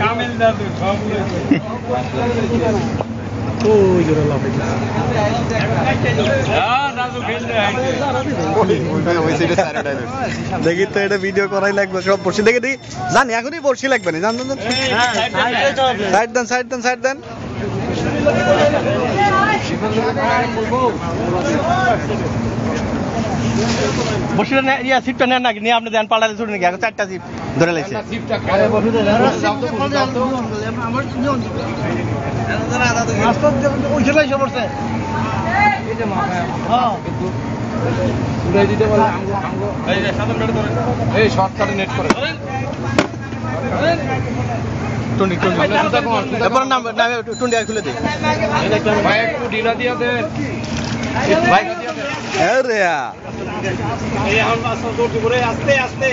কামেল দাদু সব ওই জোরে লাফাই দেখি তো এটা ভিডিও করাই লাগবে সব বসে দেখে দেখি। জানি এখনই বসি লাগবে না। জান জান, জান। সাইড দেন সাইড দেন সাইড দেন। বসে ইয়া সিটটা নেন নাকি? নিয়ে আপনি দেন পাল্টাতে ছুটে নাকি? এখন চারটা সিট ধরে লাগছে পড়ছে এই শর্টকাটে নেট করে। টুন্ডি টুন্ডি এরপর নাম নাম টুন্ডি আর খুলে দিই ভাই একটু ঢিলা দিয়ে দেন ভাই। আরে আস্তে আস্তে।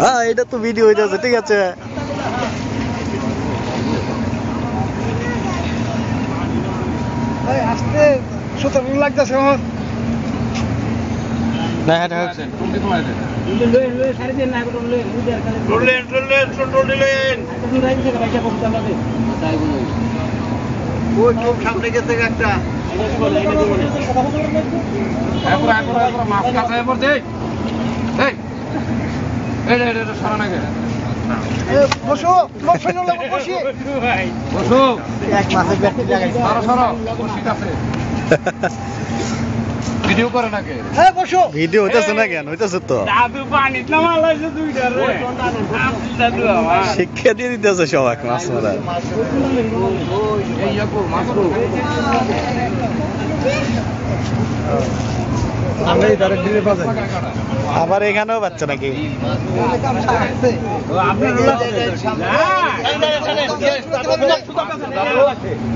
হ্যাঁ এটা তো ভিডিও হয়ে হইতেছে ঠিক আছে। আস্তে সুতরাং লাগতেছে আমার না হ্যাঁ হ্যাঁ টুন্টি তোমায় দেন টুনলেন টুনলেন টুনলেন ওই খুব সামনে গেছে একটা বসো বসো এক মাসের ব্যাটারি লাগাইছে সারা সারা ঠিক আছে ভিডিও করে নাকি হ্যাঁ বসো ভিডিও হইতেছে না কেন হইতেছে তো দাদু পানি নামালাইছে দুইটা রে দাদু আমার শিক্ষা দিয়ে দিতেছে সবাই মাছ মারা এই ইয়াকু দিলে বাজাই আবার এখানেও বাচ্চা নাকি শুধু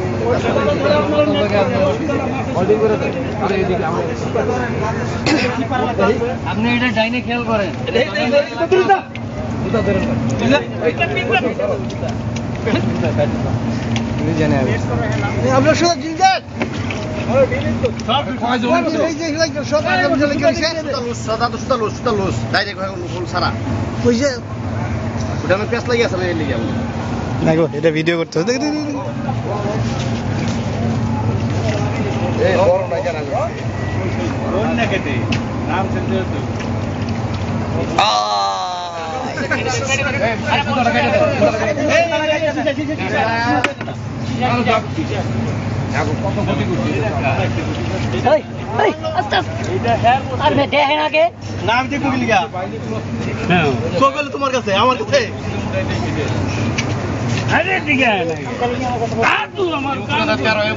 আপনি এটা ডাইনে খেয়াল করেন। এটা ভিডিও করতে হবে দেখ দেখ, দেখ, দেখ। কত ক্ষতি করছি দেখেন আগে নাম দিয়ে কবি লিখা তোমার কাছে আমার কাছে। আরে ঠিক আছে আমার